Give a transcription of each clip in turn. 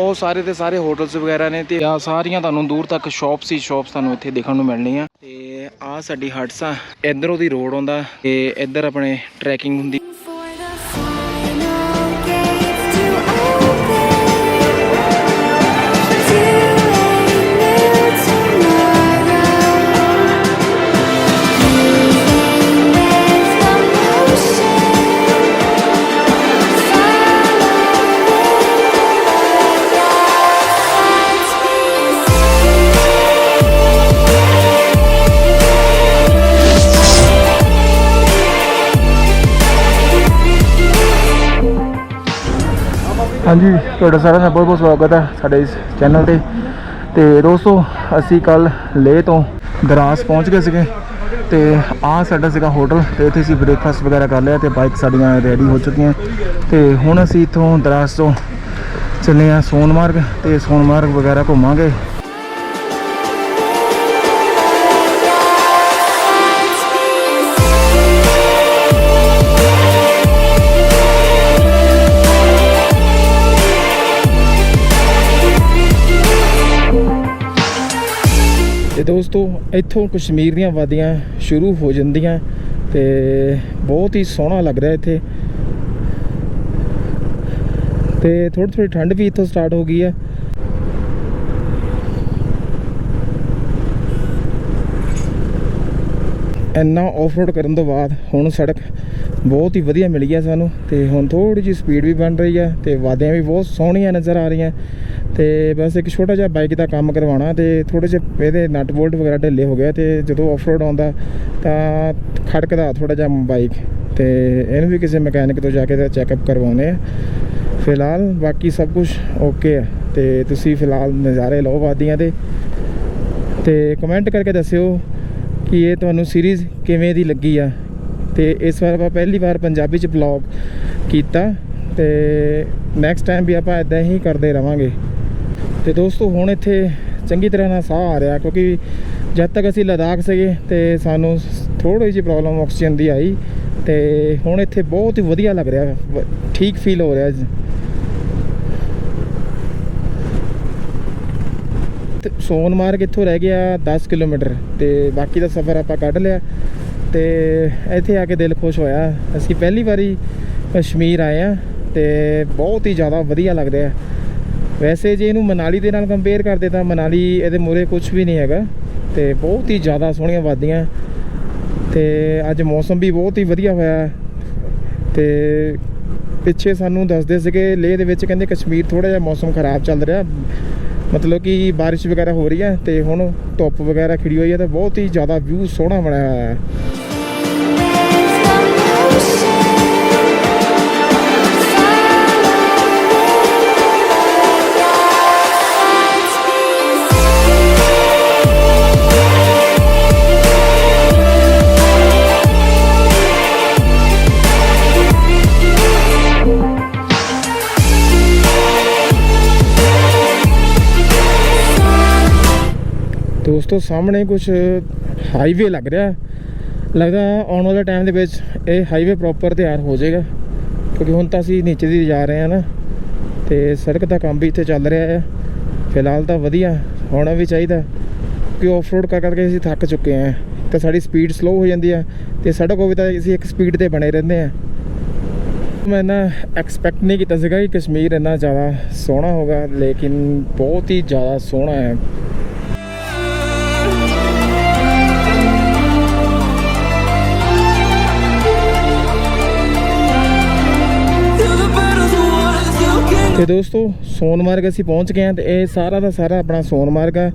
ਉਹ ਸਾਰੇ ਦੇ ਸਾਰੇ ਹੋਟਲਸ ਵਗੈਰਾ ਨੇ ਤੇ ਆ ਸਾਰੀਆਂ ਤੁਹਾਨੂੰ ਦੂਰ ਤੱਕ ਸ਼ਾਪਸ ਹੀ ਸ਼ਾਪਸ ਤੁਹਾਨੂੰ ਇੱਥੇ ਦੇਖਣ ਨੂੰ ਮਿਲਣੀਆਂ। ਤੇ ਆ ਸਾਡੀ ਹਟਸ ਆ ਇਧਰੋਂ ਦੀ ਰੋਡ ਆਉਂਦਾ ਤੇ ਇੱਧਰ ਆਪਣੇ ਟਰੈਕਿੰਗ ਹੁੰਦੀ ਹਾਂਜੀ, ਤੁਹਾਡਾ ਸਾਰਿਆਂ ਦਾ ਬਹੁਤ ਬਹੁਤ ਸਵਾਗਤ ਹੈ ਸਾਡੇ ਇਸ ਚੈਨਲ ਤੇ। ਤੇ ਦੋਸਤੋ, ਅਸੀਂ ਕੱਲ ਲੇਹ ਤੋਂ ਦਰਾਸ ਪਹੁੰਚ ਗਏ ਸੀਗੇ ਤੇ ਆਹ ਸਾਡਾ ਸੀਗਾ ਹੋਟਲ ਤੇ ਇੱਥੇ ਅਸੀਂ ਬ੍ਰੇਕਫਾਸਟ ਵਗੈਰਾ ਕਰ ਲਿਆ ਤੇ ਬਾਈਕ ਸਾਡੀਆਂ ਰੈਡੀ ਹੋ ਚੁੱਕੀਆਂ। ਤੇ ਹੁਣ ਅਸੀਂ ਇਥੋਂ ਦਰਾਸ ਤੋਂ ਚੱਲੇ ਆ ਸੋਨਮਾਰਗ ਤੇ ਸੋਨਮਾਰਗ ਵਗੈਰਾ ਘੁੰਮਾਂਗੇ। ਦੋਸਤੋ, ਇੱਥੋਂ ਕਸ਼ਮੀਰ ਦੀਆਂ ਵਾਦੀਆਂ ਸ਼ੁਰੂ ਹੋ ਜਾਂਦੀਆਂ ਤੇ ਬਹੁਤ ਹੀ ਸੋਹਣਾ ਲੱਗ ਰਿਹਾ ਇੱਥੇ। ਤੇ ਥੋੜੀ ਥੋੜੀ ਠੰਡ ਵੀ ਇੱਥੋਂ ਸਟਾਰਟ ਹੋ ਗਈ ਹੈ ਇੰਨਾ ਆਫਰੋਡ ਕਰਨ ਤੋਂ ਬਾਅਦ ਹੁਣ ਸੜਕ ਬਹੁਤ ਹੀ ਵਧੀਆ ਮਿਲੀ ਹੈ ਸਾਨੂੰ ਤੇ ਹੁਣ ਥੋੜੀ ਜਿਹੀ ਸਪੀਡ ਵੀ ਬਣ ਰਹੀ ਹੈ ਤੇ ਵਾਦੀਆਂ ਵੀ ਬਹੁਤ ਸੋਹਣੀਆਂ ਨਜ਼ਰ ਆ ਰਹੀਆਂ। ਤੇ ਬਸ ਇੱਕ ਛੋਟਾ ਜਿਹਾ ਬਾਈਕ ਦਾ ਕੰਮ ਕਰਵਾਉਣਾ ਤੇ ਥੋੜੇ ਜਿਹੇ ਇਹਦੇ ਨਟ ਬੋਲਟ ਵਗੈਰਾ ਢਿੱਲੇ ਹੋ ਗਿਆ ਤੇ ਜਦੋਂ ਆਫਰੋਡ ਆਉਂਦਾ ਤਾਂ ਖੜਕਦਾ ਥੋੜਾ ਜਿਹਾ ਬਾਈਕ ਤੇ ਇਹਨੂੰ ਵੀ ਕਿਸੇ ਮਕੈਨਿਕ ਤੋਂ ਜਾ ਕੇ ਚੈੱਕਅਪ ਕਰਵਾਉਣੇ ਆ ਫਿਲਹਾਲ ਬਾਕੀ ਸਭ ਕੁਝ ਓਕੇ ਹੈ ਤੇ ਤੁਸੀਂ ਫਿਲਹਾਲ ਨਜ਼ਾਰੇ ਲਓ ਵਾਦੀਆਂ ਦੇ ਤੇ ਕਮੈਂਟ ਕਰਕੇ ਦੱਸਿਓ ਕਿ ਇਹ ਤੁਹਾਨੂੰ ਸੀਰੀਜ਼ ਕਿਵੇਂ ਦੀ ਲੱਗੀ ਆ। ਤੇ ਇਸ ਵਾਰ ਆਪਾਂ ਪਹਿਲੀ ਵਾਰ ਪੰਜਾਬੀ ਚ ਬਲੌਗ ਕੀਤਾ ਤੇ ਨੈਕਸਟ ਟਾਈਮ ਵੀ ਆਪਾਂ ਇਦਾਂ ਹੀ ਕਰਦੇ ਰਵਾਂਗੇ। ਤੇ ਦੋਸਤੋ, ਹੁਣ ਇੱਥੇ ਚੰਗੀ ਤਰ੍ਹਾਂ ਨਾਲ ਸਾਹ ਆ ਰਿਹਾ ਕਿਉਂਕਿ ਜਦ ਤੱਕ ਅਸੀਂ ਲਦਾਖ ਸੀਗੇ ਤੇ ਸਾਨੂੰ ਥੋੜੀ ਜਿਹੀ ਪ੍ਰੋਬਲਮ ਆਕਸੀਜਨ ਦੀ ਆਈ ਤੇ ਹੁਣ ਇੱਥੇ ਬਹੁਤ ਹੀ ਵਧੀਆ ਲੱਗ ਰਿਹਾ, ਵ- ਠੀਕ ਫੀਲ ਹੋ ਰਿਹਾ ਤੇ ਸੋਨਮਾਰਗ ਇੱਥੋਂ ਰਹਿ ਗਿਆ 10 ਕਿਲੋਮੀਟਰ ਤੇ ਬਾਕੀ ਦਾ ਸਫ਼ਰ ਆਪਾਂ ਕੱਢ ਲਿਆ ਤੇ ਇੱਥੇ ਆ ਕੇ ਦਿਲ ਖੁਸ਼ ਹੋਇਆ। ਅਸੀਂ ਪਹਿਲੀ ਵਾਰੀ ਕਸ਼ਮੀਰ ਆਏ ਆ ਤੇ ਬਹੁਤ ਹੀ ਜ਼ਿਆਦਾ ਵਧੀਆ ਲੱਗ ਰਿਹਾ ਵੈਸੇ ਜੇ ਇਹਨੂੰ ਮਨਾਲੀ ਦੇ ਨਾਲ ਕੰਪੇਅਰ ਕਰਦੇ ਤਾਂ ਮਨਾਲੀ ਇਹਦੇ ਮੂਹਰੇ ਕੁਝ ਵੀ ਨਹੀਂ ਹੈਗਾ ਤੇ ਬਹੁਤ ਹੀ ਜ਼ਿਆਦਾ ਸੋਹਣੀਆਂ ਵਾਦੀਆਂ। ਤੇ ਅੱਜ ਮੌਸਮ ਵੀ ਬਹੁਤ ਹੀ ਵਧੀਆ ਹੋਇਆ। ਤੇ ਪਿੱਛੇ ਸਾਨੂੰ ਦੱਸਦੇ ਸੀਗੇ ਲੇਹ ਦੇ ਵਿੱਚ ਕਹਿੰਦੇ ਕਸ਼ਮੀਰ ਥੋੜਾ ਜਿਹਾ ਮੌਸਮ ਖਰਾਬ ਚੱਲ ਰਿਹਾ। ਮਤਲਬ ਕਿ ਬਾਰਿਸ਼ ਵਗੈਰਾ ਹੋ ਰਹੀ ਹੈ ਤੇ ਹੁਣ ਧੁੱਪ ਵਗੈਰਾ ਖਿੜੀ ਹੋਈ ਹੈ ਤੇ ਬਹੁਤ ਹੀ ਜ਼ਿਆਦਾ ਵਿਊ ਸੋਹਣਾ ਬਣਿਆ ਹੋਇਆ ਹੈ। ਦੋਸਤੋ, ਸਾਹਮਣੇ ਕੁਝ ਹਾਈਵੇ ਲੱਗ ਰਿਹਾ ਲੱਗਦਾ ਆਉਣ ਵਾਲੇ ਟਾਈਮ ਦੇ ਵਿੱਚ ਇਹ ਹਾਈਵੇ ਪ੍ਰੋਪਰ ਤਿਆਰ ਹੋ ਜਾਏਗਾ। ਕਿਉਂਕਿ ਹੁਣ ਤਾਂ ਅਸੀਂ ਨੀਚੇ ਦੀ ਜਾ ਰਹੇ ਹਾਂ ਨਾ। ਤੇ ਸੜਕ ਦਾ ਕੰਮ ਵੀ ਇੱਥੇ ਚੱਲ ਰਿਹਾ ਹੈ। ਫਿਲਹਾਲ ਤਾਂ ਵਧੀਆ, ਹੋਣਾ ਵੀ ਚਾਹੀਦਾ ਕਿ ਆਫਰੋਡ ਕਰ ਕਰਕੇ ਅਸੀਂ ਥੱਕ ਚੁੱਕੇ ਹਾਂ। ਤੇ ਸਾਡੀ ਸਪੀਡ ਸਲੋ ਹੋ ਜਾਂਦੀ ਹੈ। ਤੇ ਸੜਕ ਹੋਵੇ ਤਾਂ ਅਸੀਂ ਇੱਕ ਸਪੀਡ ਤੇ ਬਣੇ ਰਹਿੰਦੇ ਹਾਂ। ਮੈਂ ਨਾ ਐਕਸਪੈਕਟ ਨਹੀਂ ਕੀਤਾ ਸੀਗਾ ਕਿ ਕਸ਼ਮੀਰ ਇੰਨਾ ਜ਼ਿਆਦਾ ਸੋਹਣਾ ਹੋਗਾ ਲੇਕਿਨ ਬਹੁਤ ਹੀ ਜ਼ਿਆਦਾ ਸੋਹਣਾ ਹੈ। ਤੇ ਦੋਸਤੋ ਸੋਨਮਾਰਗ ਅਸੀਂ ਪਹੁੰਚ ਗਏ ਹਾਂ ਤੇ ਇਹ ਸਾਰਾ ਦਾ ਸਾਰਾ ਆਪਣਾ ਸੋਨਮਾਰਗ ਆ।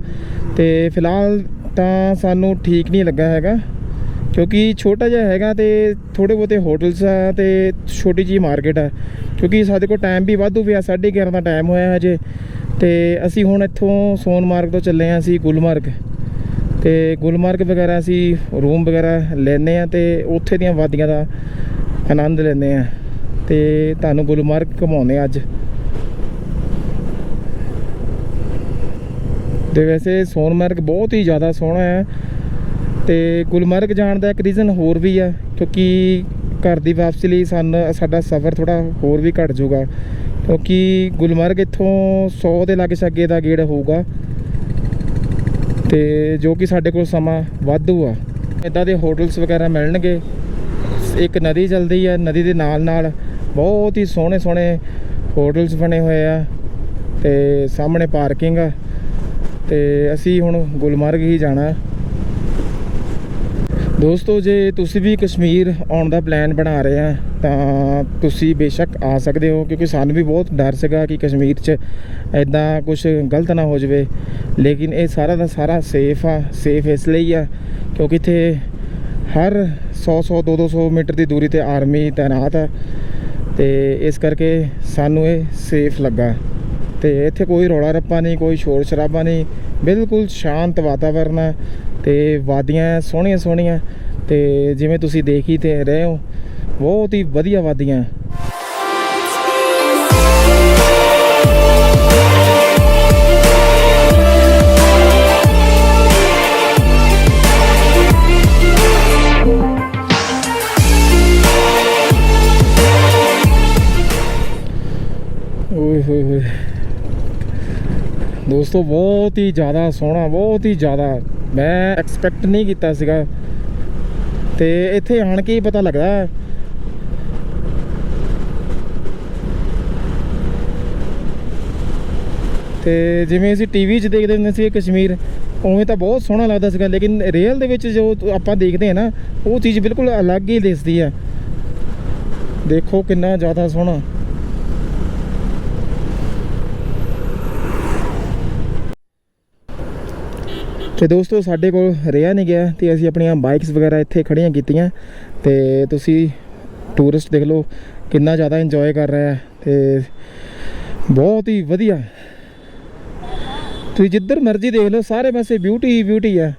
ਤੇ ਫਿਲਹਾਲ ਤਾਂ ਸਾਨੂੰ ਠੀਕ ਨਹੀਂ ਲੱਗਾ ਹੈਗਾ, ਕਿਉਂਕਿ ਛੋਟਾ ਜਿਹਾ ਹੈਗਾ ਤੇ ਥੋੜੇ ਬਹੁਤੇ ਹੋਟਲਸ ਆ ਤੇ ਛੋਟੀ ਜੀ ਮਾਰਕੀਟ ਆ। ਕਿਉਂਕਿ ਸਾਡੇ ਕੋਲ ਟਾਈਮ ਵੀ ਵਾਧੂ ਪਿਆ 11:30 ਦਾ ਟਾਈਮ ਹੋਇਆ ਹਜੇ। ਤੇ ਅਸੀਂ ਹੁਣ ਇੱਥੋਂ ਸੋਨਮਾਰਗ ਤੋਂ ਚੱਲੇ ਹਾਂ ਅਸੀਂ ਗੁਲਮਰਗ। ਤੇ ਗੁਲਮਾਰਗ ਵਗੈਰਾ ਅਸੀਂ ਰੂਮ ਵਗੈਰਾ ਲੈਨੇ ਆ ਤੇ ਉੱਥੇ ਦੀਆਂ ਵਾਦੀਆਂ ਦਾ ਆਨੰਦ ਲੈਂਦੇ ਆ ਤੇ ਤੁਹਾਨੂੰ ਗੁਲਮਰਗ ਘੁਮਾਉਂਦੇ ਆ ਅੱਜ। ਤੇ ਵੈਸੇ ਸੋਨਮਰਗ ਬਹੁਤ ਹੀ ਜ਼ਿਆਦਾ ਸੋਹਣਾ ਹੈ ਤੇ ਗੁਲਮਰਗ ਜਾਣ ਦਾ ਇੱਕ ਰੀਜ਼ਨ ਹੋਰ ਵੀ ਆ ਕਿਉਂਕਿ ਘਰ ਦੀ ਵਾਪਸੀ ਲਈ ਸਾਨੂੰ, ਸਾਡਾ ਸਫ਼ਰ ਥੋੜਾ ਹੋਰ ਵੀ ਘਟ ਜਾਊਗਾ, ਕਿਉਂਕਿ ਗੁਲਮਰਗ ਇੱਥੋਂ 100 ਦੇ ਲਾਗੇ ਛੱਗੇ ਦਾ ਗੇੜ ਹੋਊਗਾ ਤੇ ਜੋ ਕਿ ਸਾਡੇ ਕੋਲ ਸਮਾਂ ਵਾਧੂ ਆ। ਇਦਾਂ ਦੇ ਹੋਟਲਸ ਵਗੈਰਾ ਮਿਲਣਗੇ, ਇੱਕ ਨਦੀ ਚੱਲਦੀ ਹੈ ਨਦੀ ਦੇ ਨਾਲ ਨਾਲ ਬਹੁਤ ਹੀ ਸੋਹਣੇ ਸੋਹਣੇ ਹੋਟਲਸ ਬਣੇ ਹੋਏ ਆ ਤੇ ਸਾਹਮਣੇ ਪਾਰਕਿੰਗ ਆ। ਤੇ ਅਸੀਂ ਹੁਣ ਗੁਲਮਰਗ ਹੀ ਜਾਣਾ ਦੋਸਤੋ, ਜੇ ਤੁਸੀਂ ਵੀ ਕਸ਼ਮੀਰ ਆਉਣ ਦਾ ਪਲਾਨ ਬਣਾ ਰਹੇ ਆ, ਤਾਂ ਤੁਸੀਂ ਬੇਸ਼ੱਕ ਆ ਸਕਦੇ ਹੋ, ਕਿਉਂਕਿ ਸਾਨੂੰ ਵੀ ਬਹੁਤ ਡਰ ਸੀਗਾ ਕਿ ਕਸ਼ਮੀਰ 'ਚ ਐਦਾਂ ਕੁਝ ਗਲਤ ਨਾ ਹੋ ਜਾਵੇ। ਲੇਕਿਨ ਇਹ ਸਾਰਾ ਦਾ ਸਾਰਾ ਸੇਫ ਆ ਸੇਫ ਇਸ ਲਈ ਆ, ਕਿਉਂਕਿ ਇੱਥੇ ਹਰ 100 100 200 200 ਮੀਟਰ ਦੀ ਦੂਰੀ ਤੇ ਆਰਮੀ ਤਾਇਨਾਤ ਆ, ਤੇ ਇਸ ਕਰਕੇ ਸਾਨੂੰ ਇਹ ਸੇਫ ਲੱਗਾ। ਤੇ ਇੱਥੇ ਕੋਈ ਰੌਲਾ ਰੱਪਾ ਨਹੀਂ, ਕੋਈ ਸ਼ੋਰ ਸ਼ਰਾਬਾ ਨਹੀਂ। ਬਿਲਕੁਲ ਸ਼ਾਂਤ ਵਾਤਾਵਰਨ ਹੈ ਤੇ ਵਾਦੀਆਂ ਸੋਹਣੀਆਂ ਸੋਹਣੀਆਂ। ਤੇ ਜਿਵੇਂ ਤੁਸੀਂ ਦੇਖ ਹੀ ਤੇ ਰਹੇ ਹੋ, ਬਹੁਤ ਹੀ ਵਧੀਆ ਵਾਦੀਆਂ ਓਏ ਹੋਏ ਹੋਏ। ਦੋਸਤੋ, ਬਹੁਤ ਹੀ ਜ਼ਿਆਦਾ ਸੋਹਣਾ, ਬਹੁਤ ਹੀ ਜ਼ਿਆਦਾ। ਮੈਂ ਐਕਸਪੈਕਟ ਨਹੀਂ ਕੀਤਾ ਸੀਗਾ। ਤੇ ਇੱਥੇ ਆਣ ਕੇ ਹੀ ਪਤਾ ਲੱਗਦਾ ਹੈ। ਤੇ ਜਿਵੇਂ ਅਸੀਂ ਟੀਵੀ 'ਚ ਦੇਖਦੇ ਹੁੰਦੇ ਸੀ ਕਸ਼ਮੀਰ, ਉਵੇਂ ਤਾਂ ਬਹੁਤ ਸੋਹਣਾ ਲੱਗਦਾ ਸੀਗਾ, ਲੇਕਿਨ ਰੀਅਲ ਦੇ ਵਿੱਚ ਜੋ ਆਪਾਂ ਦੇਖਦੇ ਹਾਂ ਨਾ, ਉਹ ਚੀਜ਼ ਬਿਲਕੁਲ ਅਲੱਗ ਹੀ ਦਿਸਦੀ ਹੈ। ਦੇਖੋ ਕਿੰਨਾ ਜ਼ਿਆਦਾ ਸੋਹਣਾ। ਤੇ ਦੋਸਤੋ, ਸਾਡੇ ਕੋਲ ਰਿਹਾ ਨਹੀਂ ਗਿਆ ਤੇ ਅਸੀਂ ਆਪਣੀਆਂ ਬਾਈਕਸ ਵਗੈਰਾ ਇੱਥੇ ਖੜੀਆਂ ਕੀਤੀਆਂ। ਤੇ ਤੁਸੀਂ ਟੂਰਿਸਟ ਦੇਖ ਲਓ, ਕਿੰਨਾ ਜ਼ਿਆਦਾ ਇੰਜੋਏ ਕਰ ਰਿਹਾ ਹੈ ਤੇ ਬਹੁਤ ਹੀ ਵਧੀਆ। ਤੁਸੀਂ ਜਿੱਧਰ ਮਰਜ਼ੀ ਦੇਖ ਲਓ, ਸਾਰੇ ਪਾਸੇ ਬਿਊਟੀ ਹੀ ਬਿਊਟੀ ਹੈ।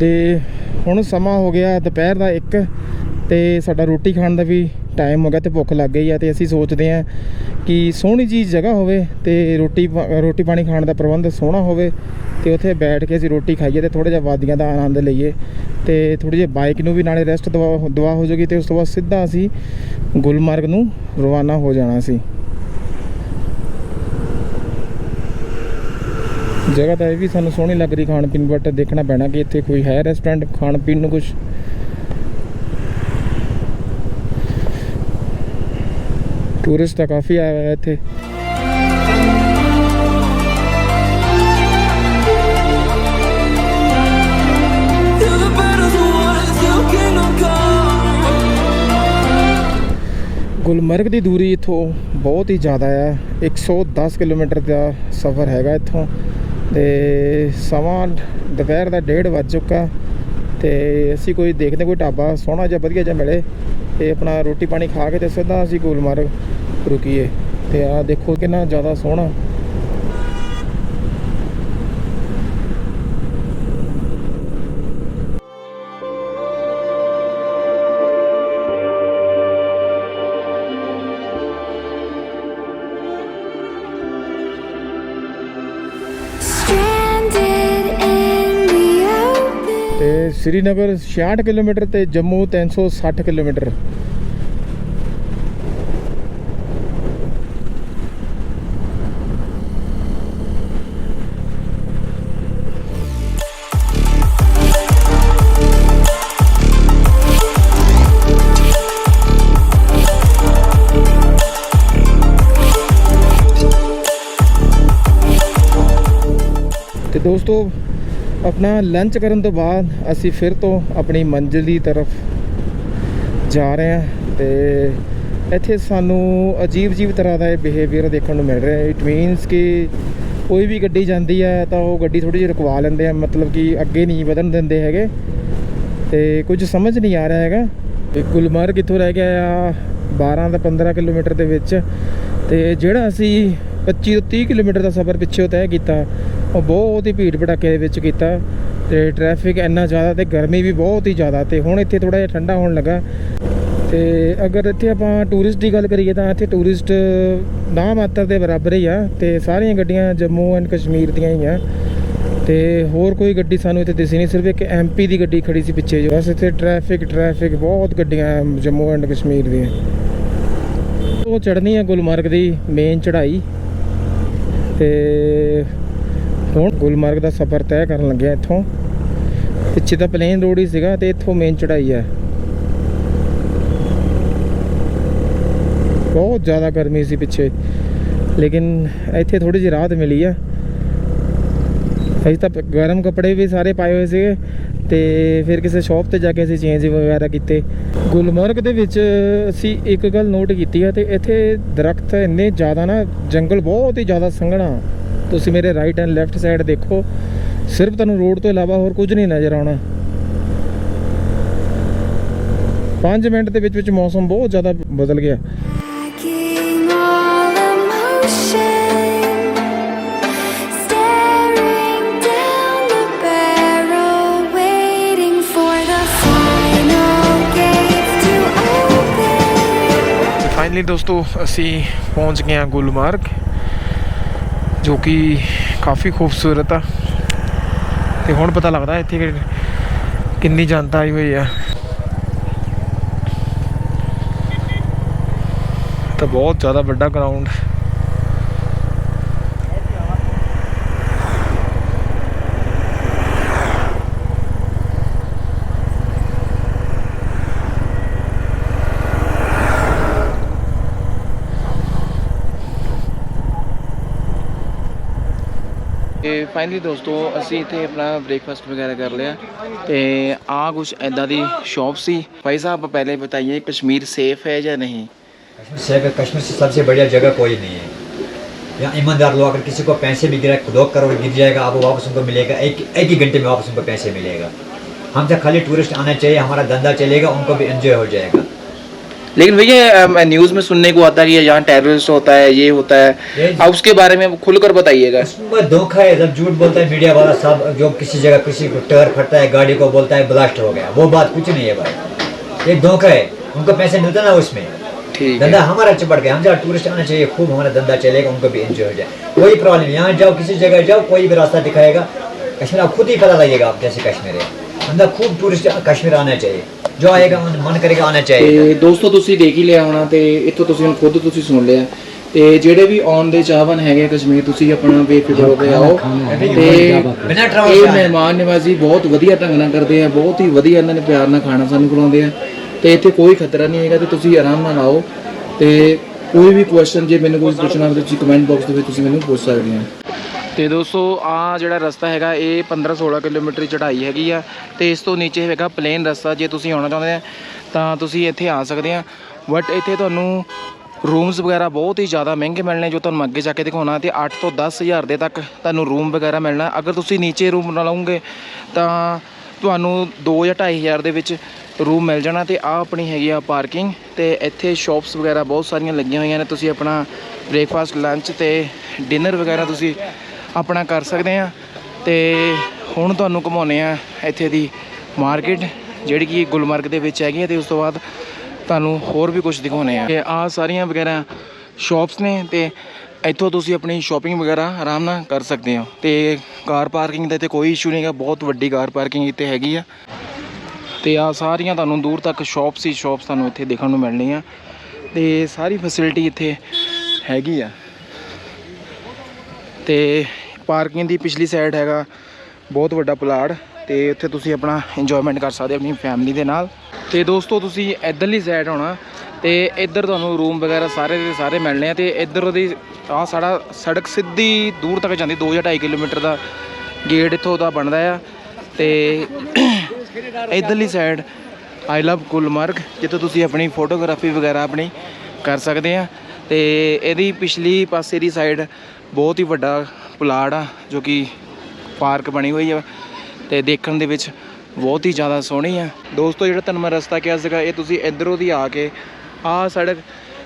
ਤੇ ਹੁਣ ਸਮਾਂ ਹੋ ਗਿਆ ਦੁਪਹਿਰ ਦਾ 1 ਤੇ ਸਾਡਾ ਰੋਟੀ ਖਾਣ ਦਾ ਵੀ। ਟਾਈਮ ਹੋ ਗਿਆ ਤੇ ਭੁੱਖ ਲੱਗ ਗਈ ਆ ਤੇ ਅਸੀਂ ਸੋਚਦੇ ਹਾਂ ਕਿ ਸੋਹਣੀ ਜੀ ਜਗ੍ਹਾ ਹੋਵੇ ਤੇ ਰੋਟੀ ਪਾ- ਰੋਟੀ ਪਾਣੀ ਖਾਣ ਦਾ ਪ੍ਰਬੰਧ ਸੋਹਣਾ ਹੋਵੇ ਤੇ ਉੱਥੇ ਬੈਠ ਕੇ ਅਸੀਂ ਰੋਟੀ ਖਾਈਏ ਤੇ ਥੋੜਾ ਜਿਹਾ ਵਾਦੀਆਂ ਦਾ ਆਨੰਦ ਲਈਏ ਤੇ ਥੋੜੀ ਜਿਹੀ ਬਾਈਕ ਨੂੰ ਵੀ ਨਾਲੇ ਰੈਸਟ ਦਵਾ ਦਵਾ ਹੋ ਜਾਊਗੀ ਤੇ ਉਸ ਤੋਂ ਬਾਅਦ ਸਿੱਧਾ ਅਸੀਂ ਗੁਲਮਰਗ ਨੂੰ ਰਵਾਨਾ ਹੋ ਜਾਣਾ ਸੀ। ਜਗ੍ਹਾ ਤਾਂ ਇਹ ਵੀ ਸਾਨੂੰ ਸੋਹਣੀ ਲੱਗ ਰਹੀ ਖਾਣ ਪੀਣ ਬਟ ਦੇਖਣਾ ਪੈਣਾ ਕਿ ਇੱਥੇ ਕੋਈ ਹੈ ਰੈਸਟੋਰੈਂਟ ਖਾਣ ਪੀਣ ਨੂੰ ਕੁਝ ਟੂਰਿਸਟ ਤਾਂ ਕਾਫੀ ਆਇਆ ਹੋਇਆ ਇੱਥੇ। ਗੁਲਮਰਗ ਦੀ ਦੂਰੀ ਇੱਥੋਂ ਬਹੁਤ ਹੀ ਜ਼ਿਆਦਾ ਆ। 110 ਕਿਲੋਮੀਟਰ ਦਾ ਸਫ਼ਰ ਹੈਗਾ ਇੱਥੋਂ। ਤੇ ਸਮਾਂ ਦੁਪਹਿਰ ਦਾ 1:30 ਵੱਜ ਚੁੱਕਾ। ਤੇ ਅਸੀਂ ਕੋਈ ਦੇਖਦੇ ਕੋਈ ਢਾਬਾ ਸੋਹਣਾ ਜਿਹਾ, ਵਧੀਆ ਜਿਹਾ ਮਿਲੇ ਤੇ ਆਪਣਾ ਰੋਟੀ ਪਾਣੀ ਖਾ ਕੇ ਤੇ ਸਿੱਧਾ ਅਸੀਂ ਗੁਲਮਰਗ ਰੁਕੀਏ। ਤੇ ਆ ਦੇਖੋ ਕਿੰਨਾ ਜ਼ਿਆਦਾ ਸੋਹਣਾ ਸ੍ਰੀਨਗਰ 66 ਕਿਲੋਮੀਟਰ ਤੇ ਜੰਮੂ 360 ਕਿਲੋਮੀਟਰ। ਤੇ ਦੋਸਤੋ ਆਪਣਾ ਲੰਚ ਕਰਨ ਤੋਂ ਬਾਅਦ ਅਸੀਂ ਫਿਰ ਤੋਂ ਆਪਣੀ ਮੰਜ਼ਿਲ ਦੀ ਤਰਫ ਜਾ ਰਹੇ ਹਾਂ ਤੇ ਇੱਥੇ ਸਾਨੂੰ ਅਜੀਬ ਅਜੀਬ ਤਰ੍ਹਾਂ ਦਾ ਇਹ ਬਿਹੇਵੀਅਰ ਦੇਖਣ ਨੂੰ ਮਿਲ ਰਿਹਾ ਹੈ। ਇਟ ਮੀਨਸ ਕਿ ਕੋਈ ਵੀ ਗੱਡੀ ਜਾਂਦੀ ਹੈ ਤਾਂ ਉਹ ਗੱਡੀ ਥੋੜੀ ਜਿਹੀ ਰੁਕਵਾ ਲੈਂਦੇ ਆ, ਮਤਲਬ ਕਿ ਅੱਗੇ ਨਹੀਂ ਵਧਣ ਦਿੰਦੇ ਹੈਗੇ। ਤੇ ਕੁਝ ਸਮਝ ਨਹੀਂ ਆ ਰਿਹਾ ਹੈਗਾ ਤੇ ਗੁਲਮਰਗ ਕਿੱਥੋਂ ਰਹਿ ਗਿਆ ਆ 12 ਦਾ 15 ਕਿਲੋਮੀਟਰ ਦੇ ਵਿੱਚ। ਤੇ ਜਿਹੜਾ ਅਸੀਂ 25 ਤੋਂ 30 ਕਿਲੋਮੀਟਰ ਦਾ ਸਫ਼ਰ ਪਿੱਛੇ ਤੈਅ ਕੀਤਾ। ਉਹ ਬਹੁਤ ਹੀ ਭੀੜ ਭੜਾਕੇ ਦੇ ਵਿੱਚ ਕੀਤਾ ਤੇ ਟ੍ਰੈਫਿਕ ਇੰਨਾ ਜ਼ਿਆਦਾ ਤੇ ਗਰਮੀ ਵੀ ਬਹੁਤ ਹੀ ਜ਼ਿਆਦਾ ਤੇ ਹੁਣ ਇੱਥੇ ਥੋੜਾ ਜਿਹਾ ਠੰਡਾ ਹੋਣ ਲੱਗਾ। ਤੇ ਅਗਰ ਇੱਥੇ ਆਪਾਂ ਟੂਰਿਸਟ ਦੀ ਗੱਲ ਕਰੀਏ ਤਾਂ ਇੱਥੇ ਟੂਰਿਸਟ ਨਾ ਮਾਤਰ ਦੇ ਬਰਾਬਰ ਹੀ ਆ ਤੇ ਸਾਰੀਆਂ ਗੱਡੀਆਂ ਜੰਮੂ ਐਂਡ ਕਸ਼ਮੀਰ ਦੀਆਂ ਹੀ ਆ। ਤੇ ਹੋਰ ਕੋਈ ਗੱਡੀ ਸਾਨੂੰ ਇੱਥੇ ਦਿਸੀ ਨਹੀਂ, ਸਿਰਫ ਇੱਕ ਐਮਪੀ ਦੀ ਗੱਡੀ ਖੜੀ ਸੀ ਪਿੱਛੇ ਜੋ ਬਸ ਇੱਥੇ ਟ੍ਰੈਫਿਕ ਟ੍ਰੈਫਿਕ ਬਹੁਤ ਗੱਡੀਆਂ ਜੰਮੂ ਐਂਡ ਕਸ਼ਮੀਰ ਦੀਆਂ। ਉਹ ਚੜ੍ਹਨੀ ਹੈ ਗੁਲਮਰਗ ਦੀ ਮੇਨ ਚੜ੍ਹਾਈ। ਤੇ ਹੁਣ ਗੁਲਮਰਗ ਦਾ ਸਫ਼ਰ ਤੈਅ ਕਰਨ ਲੱਗਿਆ ਇੱਥੋਂ। ਪਿੱਛੇ ਤਾਂ ਪਲੇਨ ਰੋਡ ਹੀ ਸੀਗਾ ਤੇ ਇੱਥੋਂ ਮੇਨ ਚੜਾਈ ਹੈ। ਬਹੁਤ ਜ਼ਿਆਦਾ ਗਰਮੀ ਸੀ ਪਿੱਛੇ, ਲੇਕਿਨ ਇੱਥੇ ਥੋੜੀ ਜਿਹੀ ਰਾਹਤ ਮਿਲੀ ਆ। ਅਸੀਂ ਤਾਂ ਗਰਮ ਕੱਪੜੇ ਵੀ ਸਾਰੇ ਪਾਏ ਹੋਏ ਸੀਗੇ। ਤੇ ਫਿਰ ਕਿਸੇ ਸ਼ਾਪ ਤੇ ਜਾ ਕੇ ਅਸੀਂ ਚੇਂਜ ਵਗੈਰਾ ਕੀਤੇ। ਗੁਲਮਰਗ ਦੇ ਵਿੱਚ ਅਸੀਂ ਇੱਕ ਗੱਲ ਨੋਟ ਕੀਤੀ ਹੈ ਤੇ ਇੱਥੇ ਦਰਖਤ ਇੰਨੇ ਜ਼ਿਆਦਾ ਨਾ, ਜੰਗਲ ਬਹੁਤ ਹੀ ਜ਼ਿਆਦਾ ਸੰਘਣਾ। ਤੁਸੀਂ ਮੇਰੇ ਰਾਈਟ ਐਂਡ ਲੈਫਟ ਸਾਈਡ ਦੇਖੋ। ਸਿਰਫ ਤੁਹਾਨੂੰ ਰੋਡ ਤੋਂ ਇਲਾਵਾ ਹੋਰ ਕੁਝ ਨਹੀਂ ਨਜ਼ਰ ਆਉਣਾ। 5 ਮਿੰਟ ਦੇ ਵਿੱਚ ਵਿੱਚ ਮੌਸਮ ਬਹੁਤ ਜ਼ਿਆਦਾ ਬਦਲ ਗਿਆ। ਫਾਈਨਲੀ ਦੋਸਤੋ, ਅਸੀਂ ਪਹੁੰਚ ਗਏ ਹਾਂ ਗੁਲਮਾਰਗ, ਜੋ ਕਿ ਕਾਫੀ ਖੂਬਸੂਰਤ ਆ। ਤੇ ਹੁਣ ਪਤਾ ਲੱਗਦਾ ਇੱਥੇ ਕਿੰਨੀ ਜਨਤਾ ਆਈ ਹੋਈ ਆ। ਤਾਂ ਬਹੁਤ ਜ਼ਿਆਦਾ ਵੱਡਾ ਗਰਾਊਂਡ ਤੇ ਫਾਈਨਲੀ ਦੋਸਤੋ ਅਸੀਂ ਇੱਥੇ ਆਪਣਾ ਬ੍ਰੇਕਫਾਸਟ ਵਗੈਰਾ ਕਰ ਲਿਆ ਤੇ ਆ ਕੁਝ ਐਦਾਂ ਦੀ ਸ਼ਾਪ ਸੀ ਭਾਈ ਸਾਹਿਬ ਪਹਿਲੇ ਬਤਾਈਏ ਕਸ਼ਮੀਰ ਸੇਫ ਹੈ ਜਾਂ ਨਹੀਂ कश्मीर से कश्मीर से सबसे बढ़िया जगह कोई नहीं है यहाँ ईमानदार लोग अगर किसी को पैसे भी गिरा दो करोड़ गिर जाएगा आपको वापस उनको मिलेगा एक एक ही घंटे में वापस उनको पैसे मिलेगा हमसे खाली टूरिस्ट आना चाहिए हमारा धंधा चलेगा उनको भी एंजॉय हो जाएगा लेकिन भैया न्यूज़ में सुनने को आता है कि यहाँ टेररिस्ट होता है ये होता है। आप उसके बारे में खुलकर बताइएगा। धोखा है जब झूठ बोलता है मीडिया वाला सब जो किसी जगह किसी को टगर फटता है गाड़ी को बोलता है ब्लास्ट हो गया। वो बात कुछ नहीं है भाई। ये धोखा है। उनको पैसे मिलता ना उसमें। धंधा हमारा चिपट गया। हम जहाँ टूरिस्ट आना चाहिए खूब हमारा धंधा चलेगा उनको भी एंजॉय हो जाए। कोई प्रॉब्लम यहाँ जाओ किसी जगह जाओ कोई भी रास्ता दिखाएगा। कश्मीर आप खुद ही पता लगेगा आप जैसे कश्मीर है। ਬੰਦਾ ਖੂਬ ਟੂਰਿਸਟ ਕਸ਼ਮੀਰ ਆਣਾ ਚਾਹੀਏ। ਜੋ ਆਏਗਾ ਮਨ ਕਰੇਗਾ ਆਣਾ ਚਾਹੀਏ ਤੇ ਦੋਸਤੋ ਤੁਸੀਂ ਦੇਖ ਹੀ ਲਿਆ ਹੋਣਾ ਤੇ ਇੱਥੋਂ ਤੁਸੀਂ ਹੁਣ ਖੁਦ ਤੁਸੀਂ ਸੁਣ ਲਿਆ। ਤੇ ਜਿਹੜੇ ਵੀ ਆਉਣ ਦੇ ਚਾਹਵਾਨ ਹੈਗੇ ਕਸ਼ਮੀਰ ਤੁਸੀਂ ਆਪਣਾ ਬੇਫਿਕਰ ਹੋ ਕੇ ਆਓ। ਤੇ ਬਿਨਾਂ ਟਰਾਵਲ ਇਹ ਮਹਿਮਾਨ ਨਿਵਾਜ਼ੀ ਬਹੁਤ ਵਧੀਆ ਢੰਗ ਨਾਲ ਕਰਦੇ ਆ ਬਹੁਤ ਹੀ ਵਧੀਆ ਇਹਨਾਂ ਨੇ ਪਿਆਰ ਨਾਲ ਖਾਣਾ ਸਾਨੂੰ ਖਵਾਉਂਦੇ ਆ। ਤੇ ਇੱਥੇ ਕੋਈ ਖਤਰਾ ਨਹੀਂ ਹੈਗਾ ਤੇ ਤੁਸੀਂ ਆਰਾਮ ਨਾਲ ਆਓ। ਤੇ ਕੋਈ ਵੀ ਕੁਐਸਚਨ ਜੇ ਮੈਨੂੰ ਕੋਈ ਪੁੱਛਣਾ ਹੋਵੇ ਤੁਸੀਂ ਕਮੈਂਟ ਬਾਕਸ ਦੇ ਵਿੱਚ ਤੁਸੀਂ ਮੈਨੂੰ ਪੁੱਛ ਸਕਦੇ ਹੋ। ਤੇ ਦੋਸਤੋ, ਆ ਜਿਹੜਾ ਰਸਤਾ ਹੈਗਾ, ਇਹ 15 16 ਕਿਲੋਮੀਟਰ ਚੜ੍ਹਾਈ ਹੈਗੀ ਆ ਤੇ ਇਸ ਤੋਂ ਨੀਚੇ ਹੈਗਾ ਪਲੇਨ ਰਸਤਾ, ਜੇ ਤੁਸੀਂ ਆਉਣਾ ਚਾਹੁੰਦੇ ਆ, ਤਾਂ ਤੁਸੀਂ ਇੱਥੇ ਆ ਸਕਦੇ ਆ। ਬਟ ਇੱਥੇ ਤੁਹਾਨੂੰ ਰੂਮਸ ਵਗੈਰਾ ਬਹੁਤ ਹੀ ਜ਼ਿਆਦਾ ਮਹਿੰਗੇ ਮਿਲਣੇ ਜੋ ਤੁਹਾਨੂੰ ਅੱਗੇ ਜਾ ਕੇ ਦਿਖਾਉਣਾ ਤੇ 8 ਤੋਂ 10000 ਦੇ ਤੱਕ ਤੁਹਾਨੂੰ ਰੂਮ ਵਗੈਰਾ ਮਿਲਣਾ। ਅਗਰ ਤੁਸੀਂ ਨੀਚੇ ਰੂਮ ਲਓਗੇ, ਤਾਂ ਤੁਹਾਨੂੰ 2 ਜਾਂ 2500 ਦੇ ਵਿੱਚ ਰੂਮ ਮਿਲ ਜਾਣਾ ਤੇ ਆ ਆਪਣੀ ਹੈਗੀ ਆ ਪਾਰਕਿੰਗ ਤੇ ਇੱਥੇ ਸ਼ਾਪਸ ਵਗੈਰਾ ਬਹੁਤ ਸਾਰੀਆਂ ਲੱਗੀਆਂ ਹੋਈਆਂ ਨੇ। ਤੁਸੀਂ ਆਪਣਾ ਬ੍ਰੇਕਫਾਸਟ ਲੰਚ ਤੇ ਡਿਨਰ ਵਗੈਰਾ ਤੁਸੀਂ ਆਪਣਾ ਕਰ ਸਕਦੇ ਆ ਤੇ ਹੁਣ ਤੁਹਾਨੂੰ ਘੁਮਾਉਣੇ ਆ ਇੱਥੇ ਦੀ ਮਾਰਕੀਟ, ਜਿਹੜੀ ਕਿ ਗੁਲਮਰਗ ਦੇ ਵਿੱਚ ਹੈਗੀ ਹੈ ਤੇ ਉਸ ਤੋਂ ਬਾਅਦ ਤੁਹਾਨੂੰ ਹੋਰ ਵੀ ਕੁਝ ਦਿਖਾਉਣੇ ਆ ਤੇ ਆ ਸਾਰੀਆਂ ਵਗੈਰਾ ਸ਼ਾਪਸ ਨੇ ਤੇ ਇੱਥੋਂ ਤੁਸੀਂ ਆਪਣੀ ਸ਼ਾਪਿੰਗ ਵਗੈਰਾ ਆਰਾਮ ਨਾਲ ਕਰ ਸਕਦੇ ਹੋ। ਤੇ ਕਾਰ ਪਾਰਕਿੰਗ ਦਾ ਇੱਥੇ ਕੋਈ ਇਸ਼ੂ ਨਹੀਂਗਾ ਬਹੁਤ ਵੱਡੀ ਕਾਰ ਪਾਰਕਿੰਗ ਇੱਥੇ ਹੈਗੀ ਆ। ਤੇ ਆ ਸਾਰੀਆਂ ਤੁਹਾਨੂੰ ਦੂਰ ਤੱਕ ਸ਼ਾਪਸ ਹੀ ਸ਼ਾਪਸ ਤੁਹਾਨੂੰ ਇੱਥੇ ਦੇਖਣ ਨੂੰ ਮਿਲਣੀਆਂ। ਤੇ ਸਾਰੀ ਫੈਸਿਲਿਟੀ ਇੱਥੇ ਹੈਗੀ ਆ। ਤੇ ਪਾਰਕਿੰਗ ਦੀ ਪਿਛਲੀ ਸਾਈਡ ਹੈਗਾ, ਬਹੁਤ ਵੱਡਾ ਪਲਾਟ ਤੇ ਉੱਥੇ ਤੁਸੀਂ ਆਪਣਾ ਇੰਜੋਇਮੈਂਟ ਕਰ ਸਕਦੇ ਆਪਣੀ ਫੈਮਿਲੀ ਦੇ ਨਾਲ। ਤੇ ਦੋਸਤੋ, ਤੁਸੀਂ ਇੱਧਰਲੀ ਸਾਈਡ ਆਉਣਾ ਤੇ ਇੱਧਰ ਤੁਹਾਨੂੰ ਰੂਮ ਵਗੈਰਾ ਸਾਰੇ ਦੇ ਸਾਰੇ ਮਿਲਣੇ ਆ ਤੇ ਇੱਧਰ ਉਹਦੀ ਆ ਸਾਡਾ ਸੜਕ ਸਿੱਧੀ ਦੂਰ ਤੱਕ ਜਾਂਦੀ 2 ਜਾਂ 2.5 ਕਿਲੋਮੀਟਰ ਦਾ ਗੇਟ ਇੱਥੋਂ ਦਾ ਬਣਦਾ ਆ। ਤੇ ਇੱਧਰਲੀ ਸਾਈਡ ਆਈ ਲਵ ਗੁਲਮਰਗ ਜਿੱਥੇ ਤੁਸੀਂ ਆਪਣੀ ਫੋਟੋਗ੍ਰਾਫੀ ਵਗੈਰਾ ਆਪਣੀ ਕਰ ਸਕਦੇ ਆ। ਤੇ ਇਹਦੀ ਪਿਛਲੀ ਪਾਸੇ ਦੀ ਸਾਈਡ ਬਹੁਤ ਹੀ ਵੱਡਾ ਪਲਾਟ ਆ, ਜੋ ਕਿ ਪਾਰਕ ਬਣੀ ਹੋਈ ਆ ਤੇ ਦੇਖਣ ਦੇ ਵਿੱਚ ਬਹੁਤ ਹੀ ਜ਼ਿਆਦਾ ਸੋਹਣੀ ਆ। ਦੋਸਤੋ, ਜਿਹੜਾ ਤੁਹਾਨੂੰ ਮੈਂ ਰਸਤਾ ਕਿਹਾ ਸੀਗਾ, ਇਹ ਤੁਸੀਂ ਇਧਰੋਂ ਦੀ ਆ ਕੇ ਆਹ ਸੜਕ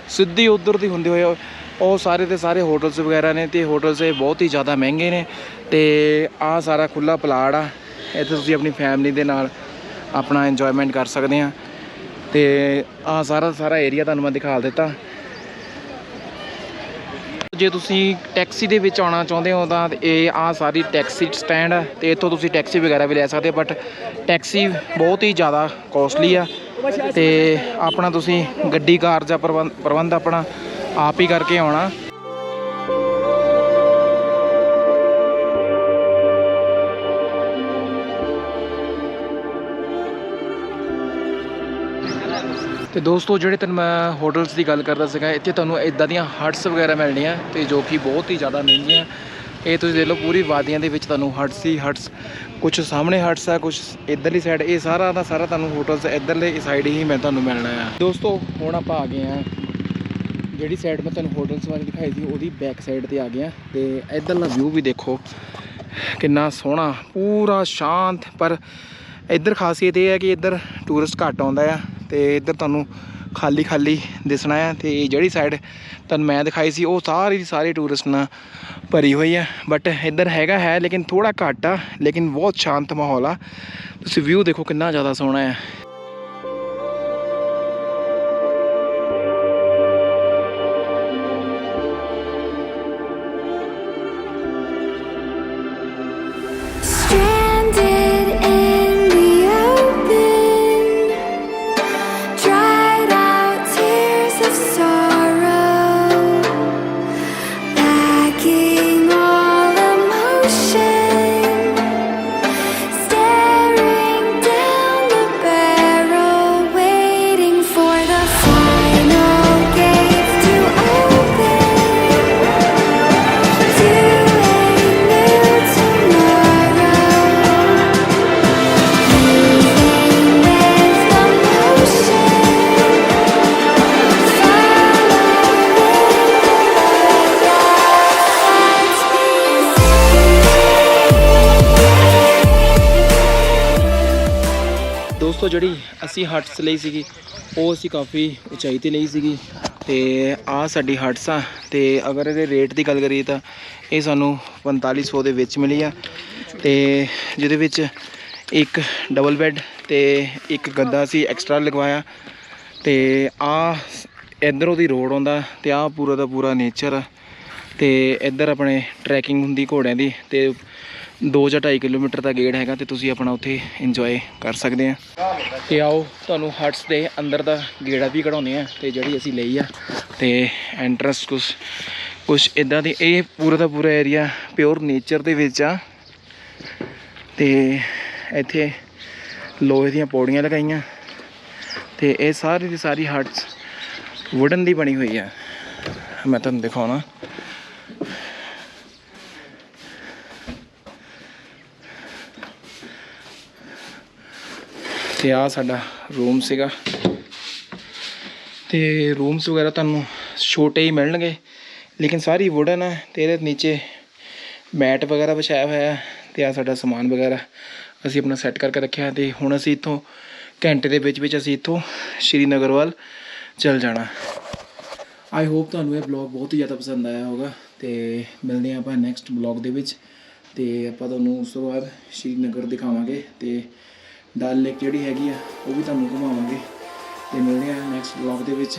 ਸਿੱਧੀ ਉਧਰ ਦੀ ਹੁੰਦੇ ਹੋਏ ਉਹ ਸਾਰੇ ਦੇ ਸਾਰੇ ਹੋਟਲਸ ਵਗੈਰਾ ਨੇ ਤੇ ਹੋਟਲਸ ਇਹ ਬਹੁਤ ਹੀ ਜ਼ਿਆਦਾ ਮਹਿੰਗੇ ਨੇ ਤੇ ਆਹ ਸਾਰਾ ਖੁੱਲਾ ਪਲਾਟ ਆ। ਇੱਥੇ ਤੁਸੀਂ ਆਪਣੀ ਫੈਮਿਲੀ ਦੇ ਨਾਲ ਆਪਣਾ ਇੰਜੋਇਮੈਂਟ ਕਰ ਸਕਦੇ ਆ। ਤੇ ਆਹ ਸਾਰਾ ਸਾਰਾ ਏਰੀਆ ਤੁਹਾਨੂੰ ਮੈਂ ਦਿਖਾ ਦਿੱਤਾ। ਜੇ ਤੁਸੀਂ ਟੈਕਸੀ ਦੇ ਵਿੱਚ ਆਉਣਾ ਚਾਹੁੰਦੇ ਹੋ ਤਾਂ ਇਹ ਆ ਸਾਰੀ ਟੈਕਸੀ ਸਟੈਂਡ ਹੈ ਤੇ ਇੱਥੋਂ ਤੁਸੀਂ ਟੈਕਸੀ ਵਗੈਰਾ ਵੀ ਲੈ ਸਕਦੇ ਬਟ ਟੈਕਸੀ ਬਹੁਤ ਹੀ ਜ਼ਿਆਦਾ ਕੋਸਟਲੀ ਆ ਤੇ ਆਪਣਾ ਤੁਸੀਂ ਗੱਡੀ, ਕਾਰ ਜਾਂ ਪ੍ਰਬੰਧ ਪ੍ਰਬੰਧ ਆਪਣਾ ਆਪ ਹੀ ਕਰਕੇ ਆਉਣਾ। ਤੇ ਦੋਸਤੋ, ਜਿਹੜੇ ਤੁਹਾਨੂੰ ਮੈਂ ਹੋਟਲਸ ਦੀ ਗੱਲ ਕਰਦਾ ਸੀਗਾ, ਇੱਥੇ ਤੁਹਾਨੂੰ ਇਦਾਂ ਦੀਆਂ ਹਟਸ ਵਗੈਰਾ ਮਿਲਣੀਆਂ ਤੇ ਜੋ ਕਿ ਬਹੁਤ ਹੀ ਜ਼ਿਆਦਾ ਮਹਿੰਗੀਆਂ। ਇਹ ਤੁਸੀਂ ਦੇਖ ਲਓ, ਪੂਰੀ ਵਾਦੀਆਂ ਦੇ ਵਿੱਚ ਤੁਹਾਨੂੰ ਹਟਸ ਹੀ ਹਟਸ ਕੁਝ ਸਾਹਮਣੇ ਹਟਸ ਆ ਕੁਝ ਇਧਰਲੀ ਸਾਈਡ ਇਹ ਸਾਰਾ ਦਾ ਸਾਰਾ ਤੁਹਾਨੂੰ ਹੋਟਲਸ ਇਧਰਲੇ ਸਾਈਡ ਹੀ ਮੈਂ ਤੁਹਾਨੂੰ ਮਿਲਣਾ ਆ। ਦੋਸਤੋ, ਹੁਣ ਆਪਾਂ ਆ ਗਏ ਆ। ਜਿਹੜੀ ਸਾਈਡ ਮੈਂ ਤੁਹਾਨੂੰ ਹੋਟਲਸ ਬਾਰੇ ਦਿਖਾਈ ਸੀ, ਉਹਦੀ ਬੈਕ ਸਾਈਡ ਤੇ ਆ ਗਏ ਆ। ਤੇ ਇਧਰਲਾ ਵਿਊ ਵੀ ਦੇਖੋ, ਕਿੰਨਾ ਸੋਹਣਾ, ਪੂਰਾ ਸ਼ਾਂਤ। ਪਰ ਇੱਧਰ ਖਾਸੀਅਤ ਇਹ ਹੈ ਕਿ ਇੱਧਰ ਟੂਰਿਸਟ ਘੱਟ ਆਉਂਦਾ ਆ। ਤੇ ਇੱਧਰ ਤੁਹਾਨੂੰ ਖਾਲੀ ਖਾਲੀ ਦਿਸਣਾ ਆ ਤੇ ਜਿਹੜੀ ਸਾਈਡ ਤੁਹਾਨੂੰ ਮੈਂ ਦਿਖਾਈ ਸੀ, ਉਹ ਸਾਰੀ ਦੀ ਸਾਰੀ ਟੂਰਿਸਟ ਨਾਲ ਭਰੀ ਹੋਈ ਆ। ਬਟ ਇੱਧਰ ਹੈਗਾ ਹੈ, ਲੇਕਿਨ ਥੋੜਾ ਘੱਟ ਆ, ਲੇਕਿਨ ਬਹੁਤ ਸ਼ਾਂਤ ਮਾਹੌਲ ਆ। ਤੁਸੀਂ ਵਿਊ ਦੇਖੋ ਕਿੰਨਾ ਜ਼ਿਆਦਾ ਸੋਹਣਾ ਆ। ਦੋਸਤੋ, ਜਿਹੜੀ ਅਸੀਂ ਹਟਸ ਲਈ ਸੀਗੀ, ਉਹ ਅਸੀਂ ਕਾਫੀ ਉਚਾਈ ਤੇ ਲਈ ਸੀਗੀ ਤੇ ਆ ਸਾਡੀ ਹਟਸ ਆ ਤੇ ਅਗਰ ਇਹਦੇ ਰੇਟ ਦੀ ਗੱਲ ਕਰੀਏ ਤਾਂ ਇਹ ਸਾਨੂੰ 4500 ਦੇ ਵਿੱਚ ਮਿਲੀ ਆ ਤੇ ਜਿਹਦੇ ਵਿੱਚ ਇੱਕ ਡਬਲ ਬੈੱਡ ਤੇ ਇੱਕ ਗੱਦਾ ਸੀ ਐਕਸਟਰਾ ਲਗਵਾਇਆ ਤੇ ਆ ਇਧਰੋਂ ਦੀ ਰੋਡ ਆਉਂਦਾ ਤੇ ਆ ਪੂਰਾ ਦਾ ਪੂਰਾ ਨੇਚਰ ਤੇ ਇੱਧਰ ਆਪਣੇ ਟਰੈਕਿੰਗ ਹੁੰਦੀ ਘੋੜਿਆਂ ਦੀ ਤੇ 2 ਜਾਂ 2.5 ਕਿਲੋਮੀਟਰ ਦਾ ਗੇੜ ਹੈਗਾ ਤੇ ਤੁਸੀਂ ਆਪਣਾ ਉੱਥੇ ਇੰਜੋਏ ਕਰ ਸਕਦੇ ਆ। ਤੇ ਆਓ, ਤੁਹਾਨੂੰ ਹਟਸ ਦੇ ਅੰਦਰ ਦਾ ਗੇੜਾ ਵੀ ਕਢਾਉਂਦੇ ਆ ਤੇ ਜਿਹੜੀ ਅਸੀਂ ਲਈ ਆ ਤੇ ਐਂਟਰਸ ਕੁਛ ਕੁਛ ਇਦਾਂ ਦੀ, ਇਹ ਪੂਰਾ ਦਾ ਪੂਰਾ ਏਰੀਆ ਪਿਓਰ ਨੇਚਰ ਦੇ ਵਿੱਚ ਆ। ਤੇ ਇੱਥੇ ਲੋਹੇ ਦੀਆਂ ਪੌੜੀਆਂ ਲਗਾਈਆਂ ਤੇ ਇਹ ਸਾਰੀ ਦੀ ਸਾਰੀ ਹਟਸ ਵੁਡਨ ਦੀ ਬਣੀ ਹੋਈ ਆ। ਮੈਂ ਤੁਹਾਨੂੰ ਦਿਖਾਉਣਾ। ਤੇ ਆ ਸਾਡਾ ਰੂਮ ਸੀਗਾ। ਤੇ ਰੂਮਸ ਵਗੈਰਾ ਤੁਹਾਨੂੰ ਛੋਟੇ ਹੀ ਮਿਲਣਗੇ, ਲੇਕਿਨ ਸਾਰੀ ਵੁਡਨ ਹੈ ਤੇ ਇਹਦੇ ਨੀਚੇ ਮੈਟ ਵਗੈਰਾ ਵਿਛਾਇਆ ਹੋਇਆ ਹੈ ਤੇ ਆ ਸਾਡਾ ਸਮਾਨ ਵਗੈਰਾ ਅਸੀਂ ਆਪਣਾ ਸੈੱਟ ਕਰਕੇ ਰੱਖਿਆ ਤੇ ਹੁਣ ਅਸੀਂ ਇੱਥੋਂ ਘੰਟੇ ਦੇ ਵਿੱਚ ਵਿੱਚ ਅਸੀਂ ਇੱਥੋਂ ਸ਼੍ਰੀਨਗਰ ਵੱਲ ਚੱਲ ਜਾਣਾ। ਆਈ ਹੋਪ ਤੁਹਾਨੂੰ ਇਹ ਬਲੌਗ ਬਹੁਤ ਹੀ ਜ਼ਿਆਦਾ ਪਸੰਦ ਆਇਆ ਹੋਗਾ ਤੇ ਮਿਲਦੇ ਹਾਂ ਆਪਾਂ ਨੈਕਸਟ ਬਲੌਗ ਦੇ ਵਿੱਚ ਤੇ ਆਪਾਂ ਤੁਹਾਨੂੰ ਉਸ ਤੋਂ ਬਾਅਦ ਸ਼੍ਰੀਨਗਰ ਦਿਖਾਵਾਂਗੇ ਤੇ ਡਲ ਲੇਕ ਜਿਹੜੀ ਹੈਗੀ ਆ, ਉਹ ਵੀ ਤੁਹਾਨੂੰ ਘੁਮਾਵਾਂਗੇ ਤੇ ਮਿਲਦੇ ਆ ਨੈਕਸਟ ਵਲੌਗ ਦੇ ਵਿੱਚ।